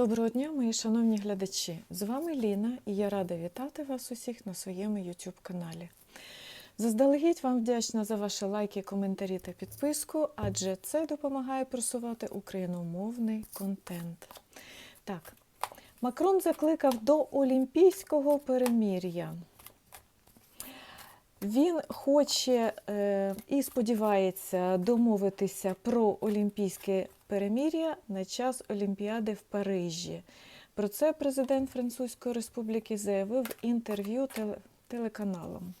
Доброго дня, мої шановні глядачі! З вами Ліна і я рада вітати вас усіх на своєму YouTube каналі. Заздалегідь вам вдячна за ваші лайки, коментарі та підписку, адже це допомагає просувати україномовний контент. Так, Макрон закликав до олімпійського перемір'я. Він хоче е, і сподівається домовитися про олімпійське перемір'я на час Олімпіади в Парижі. Про це президент Французької Республіки заявив в інтерв'ю теле- телеканалам.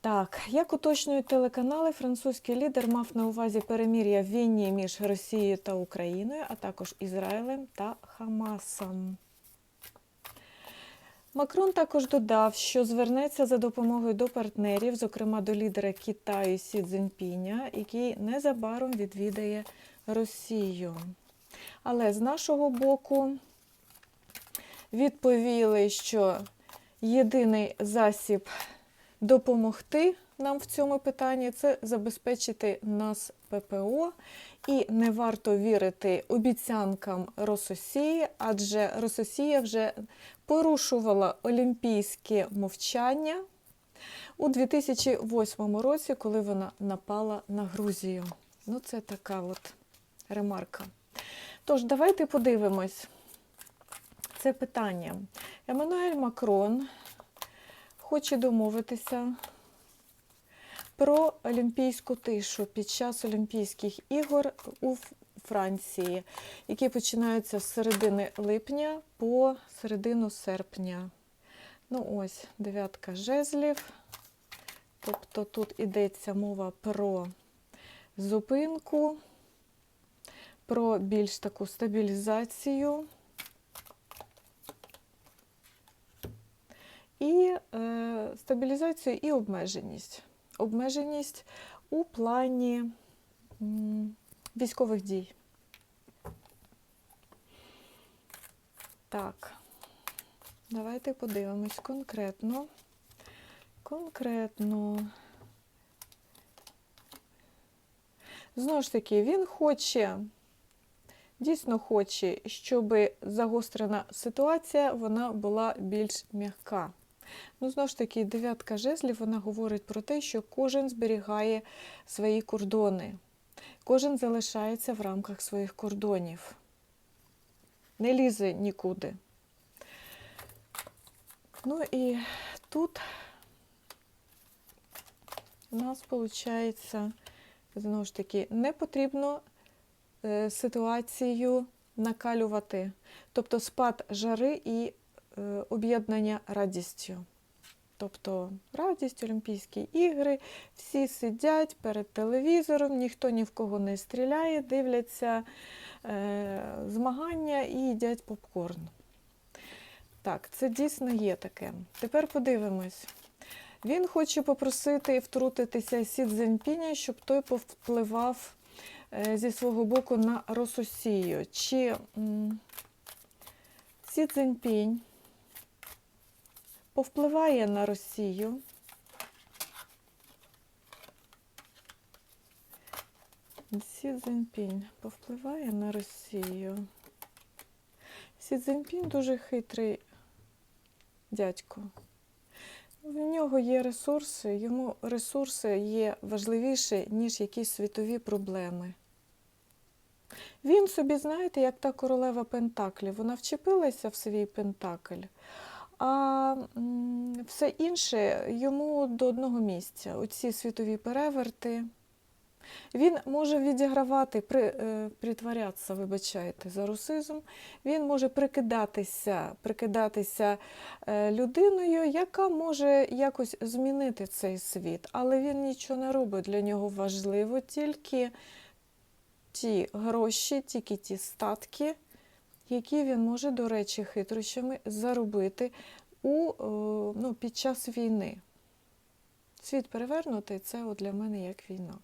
Так, як уточнюють телеканали, французький лідер мав на увазі перемір'я в війні між Росією та Україною, а також Ізраїлем та Хамасом. Макрон також додав, що звернеться за допомогою до партнерів, зокрема до лідера Китаю Сі Цзіньпіня, який незабаром відвідає Росію. Але з нашого боку відповіли, що єдиний засіб допомогти нам в цьому питанні це забезпечити нас ППО, і не варто вірити обіцянкам Рососії, адже Рососія вже порушувала олімпійське мовчання у 2008 році, коли вона напала на Грузію. Ну, це така от ремарка. Тож, давайте подивимось це питання. Еммануель Макрон хоче домовитися про олімпійську тишу під час Олімпійських ігор у Франції, які починаються з середини липня по середину серпня. Ну ось, дев'ятка жезлів. Тобто тут йдеться мова про зупинку, про більш таку стабілізацію. І е, стабілізацію і обмеженість. Обмеженість у плані м, військових дій. Так, давайте подивимось конкретно. Конкретно. Знову ж таки, він хоче, дійсно хоче, щоб загострена ситуація вона була більш м'яка. Ну, знову ж таки, дев'ятка жезлів вона говорить про те, що кожен зберігає свої кордони, кожен залишається в рамках своїх кордонів, не лізе нікуди. Ну і тут у нас виходить, знову ж таки, не потрібно е, ситуацію накалювати, тобто спад жари і е, об'єднання радістю. Тобто радість, Олімпійські ігри, всі сидять перед телевізором, ніхто ні в кого не стріляє, дивляться змагання і їдять попкорн. Так, це дійсно є таке. Тепер подивимось. Він хоче попросити втрутитися Сі Цзіньпіня, щоб той повпливав е, зі свого боку на Рососію. Чи Сі Цзіньпінь повпливає на Росію? Сі Цзіньпінь повпливає на Росію. Сі Цзіньпінь дуже хитрий дядько. В нього є ресурси, йому ресурси є важливіші, ніж якісь світові проблеми. Він собі, знаєте, як та королева Пентаклів, вона вчепилася в свій Пентакль, а все інше йому до одного місця. Оці світові переверти. Він може відігравати, при, е, притворятися, вибачайте, за русизм. Він може прикидатися, прикидатися е, людиною, яка може якось змінити цей світ. Але він нічого не робить. Для нього важливо тільки ті гроші, тільки ті статки, які він може, до речі, хитрощами заробити у, е, ну, під час війни. Світ перевернутий це от для мене як війна.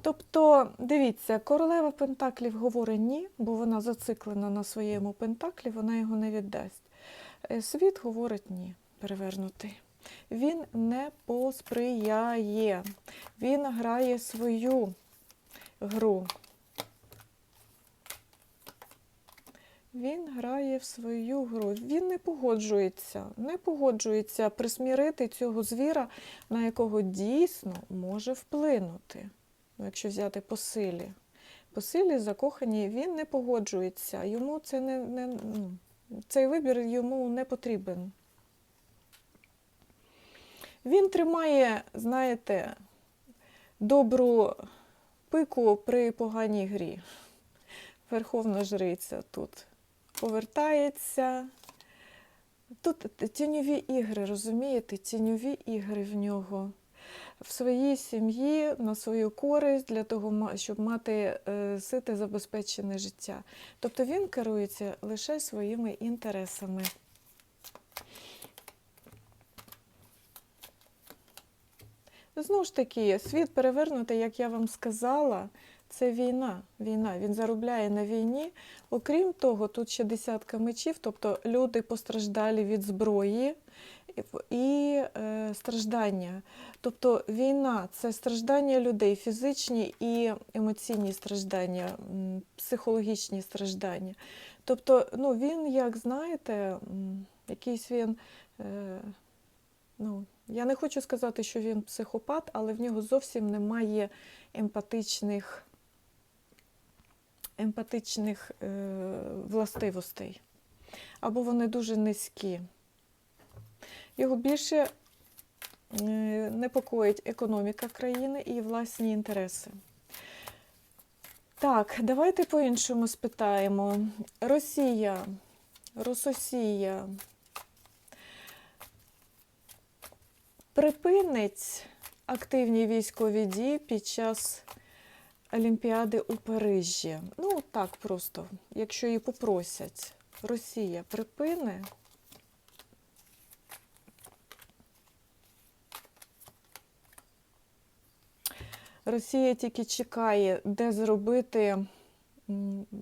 Тобто, дивіться, королева Пентаклів говорить ні, бо вона зациклена на своєму Пентаклі, вона його не віддасть. Е, Світ говорить ні, перевернутий. Він не посприяє, він грає свою гру. він грає в свою гру. Він не погоджується, не погоджується присмірити цього звіра, на якого дійсно може вплинути. Ну, якщо взяти по силі. По силі закохані він не погоджується. Йому це не, не ну, цей вибір йому не потрібен. Він тримає, знаєте, добру пику при поганій грі. Верховна жриця тут повертається. Тут тіньові ігри, розумієте? Тіньові ігри в нього. В своїй сім'ї на свою користь для того, щоб мати е, сите забезпечене життя. Тобто він керується лише своїми інтересами. Знову ж таки, світ перевернутий, як я вам сказала, це війна. Війна. Він заробляє на війні. Окрім того, тут ще десятка мечів, тобто люди постраждалі від зброї і- е, страждання. Тобто війна це страждання людей, фізичні і емоційні страждання, психологічні страждання. Тобто, ну, він, як знаєте, якийсь він. Е, ну, я не хочу сказати, що він психопат, але в нього зовсім немає емпатичних, емпатичних е, властивостей. Або вони дуже низькі. Його більше е, непокоїть економіка країни і власні інтереси. Так, давайте по-іншому спитаємо. Росія, Рососія припинить активні військові дії під час Олімпіади у Парижі. Ну, так просто, якщо її попросять. Росія припине. Росія тільки чекає, де зробити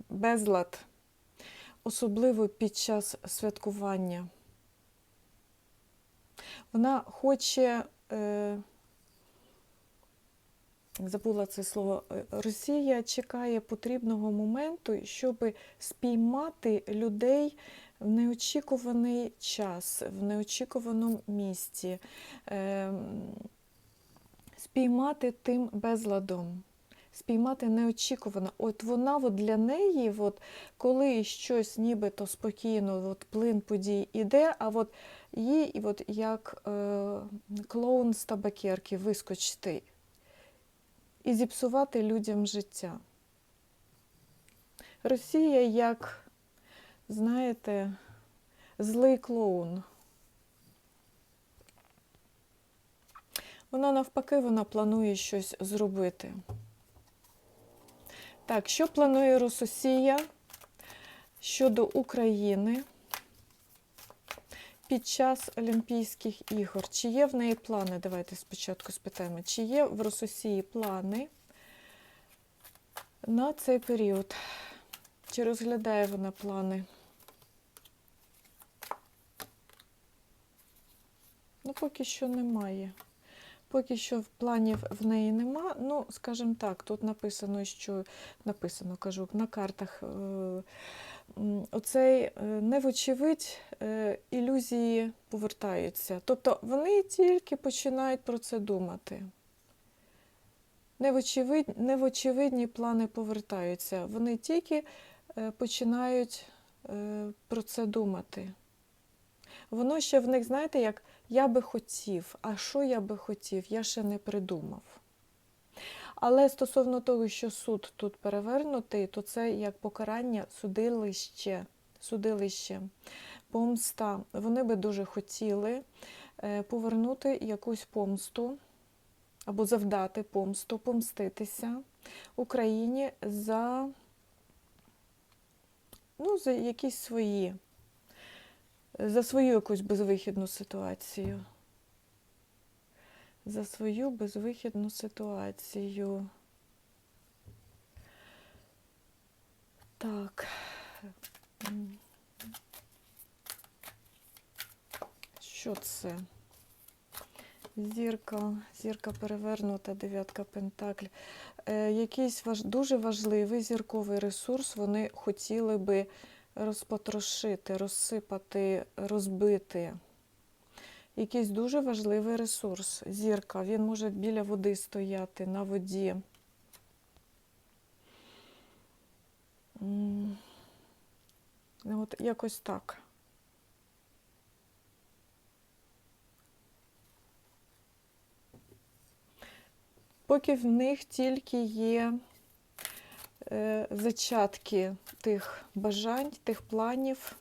безлад, особливо під час святкування. Вона хоче, е, забула це слово, е, Росія чекає потрібного моменту, щоб спіймати людей в неочікуваний час, в неочікуваному місці, е, спіймати тим безладом. Спіймати неочікувано. От вона от для неї, от, коли щось нібито спокійно, от плин подій іде, а от їй от як е, клоун з табакерки вискочити і зіпсувати людям життя. Росія як, знаєте, злий клоун. Вона навпаки вона планує щось зробити. Так, що планує Рососія щодо України під час Олімпійських ігор? Чи є в неї плани? Давайте спочатку спитаємо, чи є в Рососії плани на цей період? Чи розглядає вона плани? Ну, поки що немає. Поки що планів в неї нема. Ну, скажімо так, тут написано, що написано, кажу, на картах. е, Оцей е, невочевидь е, ілюзії повертаються. Тобто вони тільки починають про це думати. Невочевидь, невочевидні плани повертаються. Вони тільки починають про це думати. Воно ще в них, знаєте, як я би хотів, а що я би хотів, я ще не придумав. Але стосовно того, що суд тут перевернутий, то це як покарання судилище, судилище, помста. Вони би дуже хотіли е, повернути якусь помсту або завдати помсту, помститися Україні за, ну, за якісь свої за свою якусь безвихідну ситуацію. За свою безвихідну ситуацію. Так. Що це? Зірка, зірка перевернута, дев'ятка пентакль. Е, якийсь важ, дуже важливий зірковий ресурс вони хотіли би розпотрошити, розсипати, розбити. Якийсь дуже важливий ресурс. Зірка, він може біля води стояти, на воді. Ну, От якось так. Поки в них тільки є зачатки тих бажань, тих планів,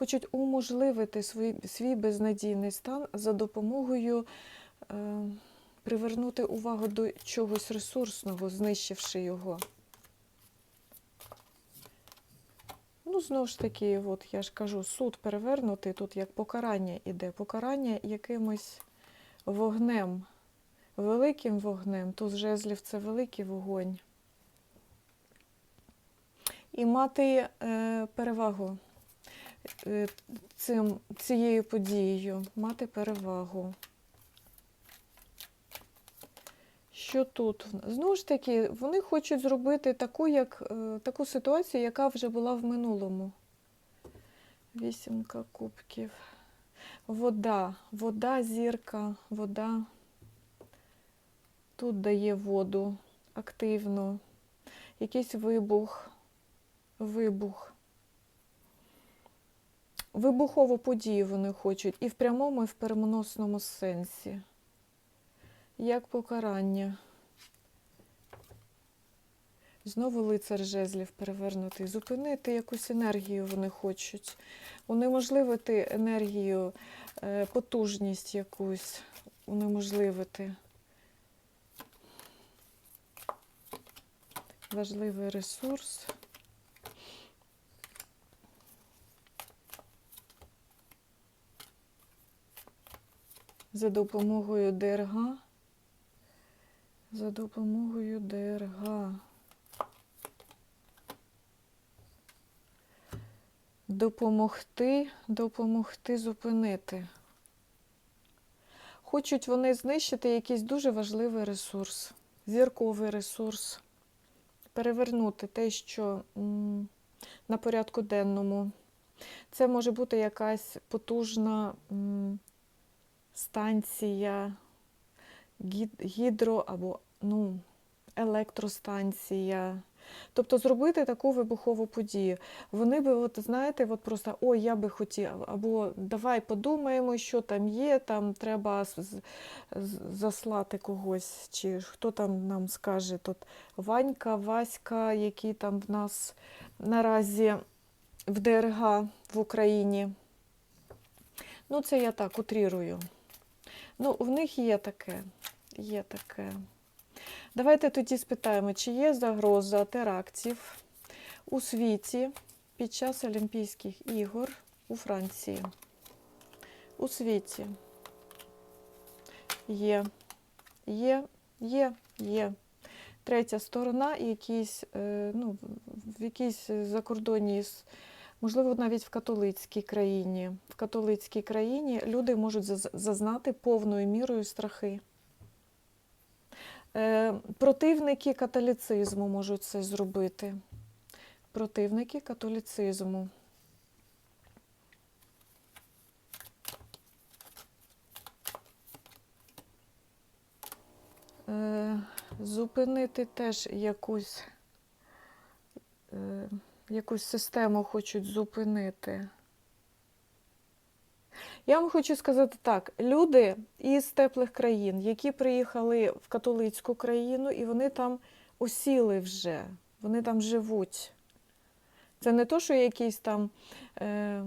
хочуть уможливити свій, свій безнадійний стан за допомогою е, привернути увагу до чогось ресурсного, знищивши його. Ну, знову ж таки, от я ж кажу, суд перевернутий тут як покарання іде. Покарання якимось вогнем, великим вогнем. Тут жезлів це великий вогонь. І мати е, перевагу е, цим, цією подією, мати перевагу. Що тут? Знову ж таки, вони хочуть зробити таку, як, е, таку ситуацію, яка вже була в минулому. Вісімка кубків. Вода, вода, зірка, вода. Тут дає воду активно. Якийсь вибух, вибух. Вибухову подію вони хочуть і в прямому, і в переносному сенсі. Як покарання. Знову лицар жезлів перевернутий. Зупинити якусь енергію вони хочуть. Унеможливити енергію, е, потужність якусь. Унеможливити. Важливий ресурс. За допомогою ДРГ. За допомогою ДРГ. Допомогти, допомогти зупинити. Хочуть вони знищити якийсь дуже важливий ресурс, зірковий ресурс, перевернути те, що на порядку денному. Це може бути якась потужна станція, гідро або ну, електростанція. Тобто зробити таку вибухову подію. Вони би, от знаєте, от просто ой, я би хотів, або давай подумаємо, що там є, там треба заслати когось, чи хто там нам скаже, тут Ванька, Васька, які там в нас наразі в ДРГ в Україні. Ну, це я так утрірую. Ну, в них є таке. Є таке. Давайте тоді спитаємо, чи є загроза терактів у світі під час Олімпійських ігор у Франції? У світі. Є. Є, є, є. Третя сторона, якісь, е, ну, в якійсь закордонній, можливо, навіть в католицькій країні. В католицькій країні люди можуть зазнати повною мірою страхи. Е, Противники католіцизму можуть це зробити. Противники католіцизму. Е, Зупинити теж якусь, е, якусь систему хочуть зупинити. Я вам хочу сказати так: люди із теплих країн, які приїхали в католицьку країну, і вони там осіли вже, вони там живуть. Це не то, що якийсь там е,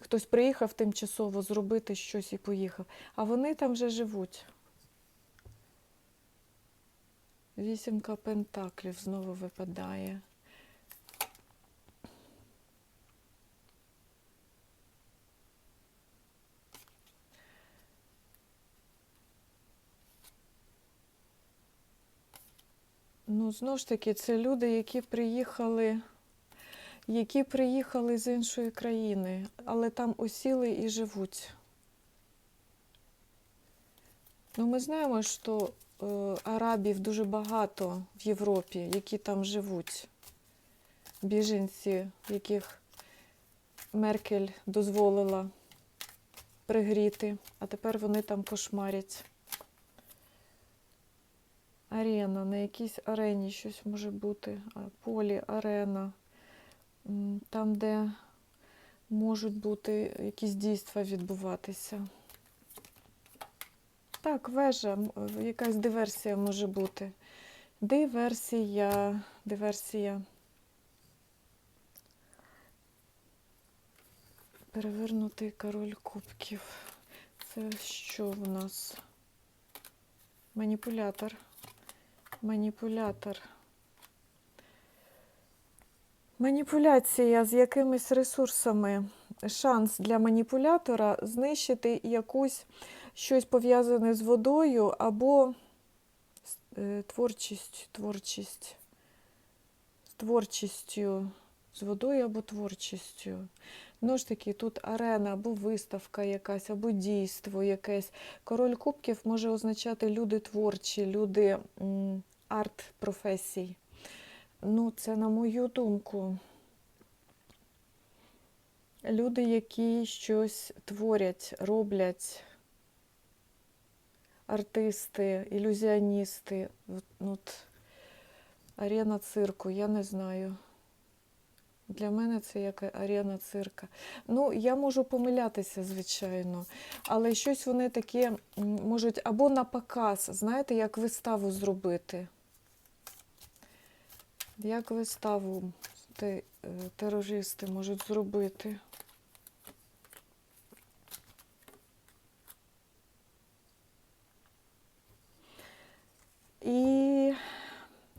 хтось приїхав тимчасово зробити щось і поїхав, а вони там вже живуть. Вісімка пентаклів знову випадає. Ну, знову ж таки, це люди, які приїхали, які приїхали з іншої країни, але там осіли і живуть. Ну, ми знаємо, що е, арабів дуже багато в Європі, які там живуть. біженці, яких Меркель дозволила пригріти, а тепер вони там кошмарять. Арена, на якійсь арені щось може бути. Полі, арена. Там, де можуть бути якісь дійства відбуватися. Так, вежа, якась диверсія може бути. Диверсія, диверсія. Перевернутий король кубків. Це що в нас? Маніпулятор. Маніпулятор. Маніпуляція з якимись ресурсами. Шанс для маніпулятора знищити якусь щось пов'язане з водою або е, творчість, творчість, з творчістю, з водою або творчістю. Ну ж таки, тут арена або виставка якась, або дійство якесь. Король кубків може означати люди творчі, люди арт-професій. Ну, це на мою думку. Люди, які щось творять, роблять, артисти, ілюзіоністи. От, ну, от, арена цирку, я не знаю. Для мене це як арена цирка. Ну, я можу помилятися, звичайно, але щось вони таке можуть або на показ, знаєте, як виставу зробити. Як виставу е, терористи можуть зробити. І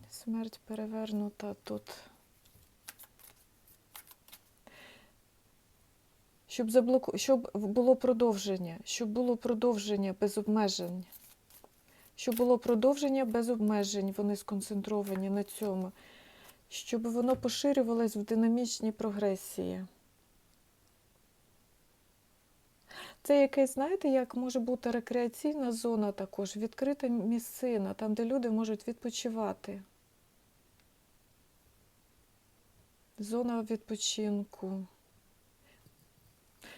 смерть перевернута тут. Щоб, заблоку... щоб було продовження, щоб було продовження без обмежень. Щоб було продовження без обмежень, вони сконцентровані на цьому. Щоб воно поширювалось в динамічній прогресії. Це якесь, знаєте, як може бути рекреаційна зона також, відкрита місцина, там, де люди можуть відпочивати. Зона відпочинку.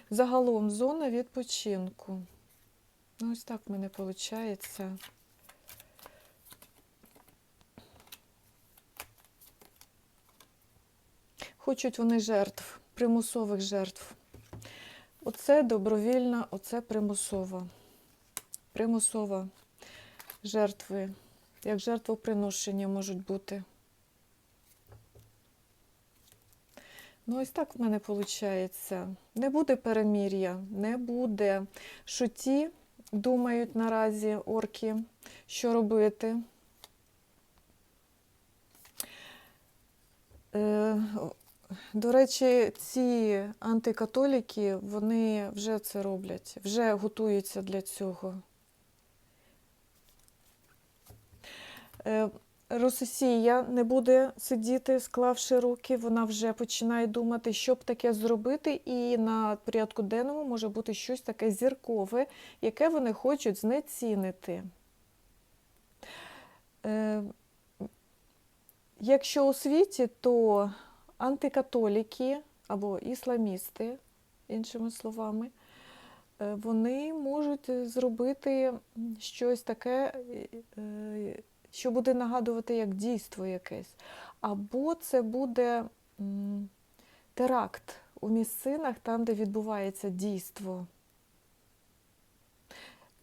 Загалом зона відпочинку. Ну, ось так в мене виходить. Хочуть вони жертв, примусових жертв. Оце добровільна, оце примусова. Примусова жертви. Як жертвоприношення можуть бути. Ну, ось так в мене виходить. Не буде перемір'я, не буде. Шуті думають наразі орки, що робити. Е, До речі, ці антикатоліки, вони вже це роблять, вже готуються для цього. Е, Росія не буде сидіти, склавши руки, вона вже починає думати, що б таке зробити, і на порядку денному може бути щось таке зіркове, яке вони хочуть знецінити. Е, Якщо у світі, то антикатоліки або ісламісти, іншими словами, е, вони можуть зробити щось таке, е, що буде нагадувати як дійство якесь. Або це буде теракт у місцинах, там, де відбувається дійство.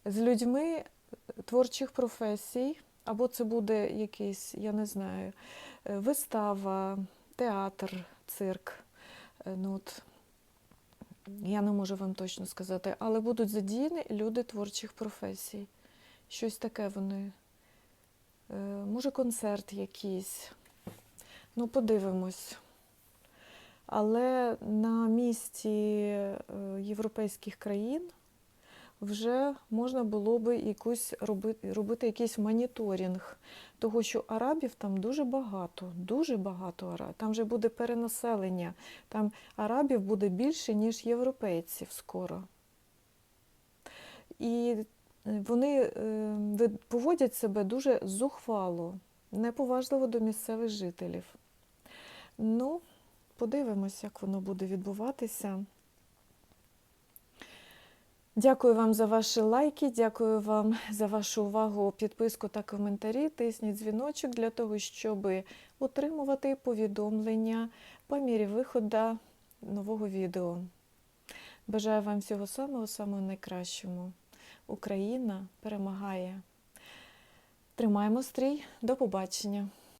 З людьми творчих професій, або це буде якийсь, я не знаю, е, вистава, театр, цирк. Е, Ну, от, я не можу вам точно сказати, але будуть задіяні люди творчих професій. Щось таке вони. Е, Може, концерт якийсь. Ну, подивимось. Але на місці е, європейських країн вже можна було би якусь робити, робити якийсь моніторинг, того що арабів там дуже багато, дуже багато арабів. Там вже буде перенаселення. Там арабів буде більше, ніж європейців скоро. І вони е, поводять себе дуже зухвало, неповажливо до місцевих жителів. Ну, Подивимось, як воно буде відбуватися. Дякую вам за ваші лайки, дякую вам за вашу увагу, підписку та коментарі. Тисніть дзвіночок для того, щоб отримувати повідомлення по мірі виходу нового відео. Бажаю вам всього самого самого найкращого. Україна перемагає. Тримаємо стрій. До побачення!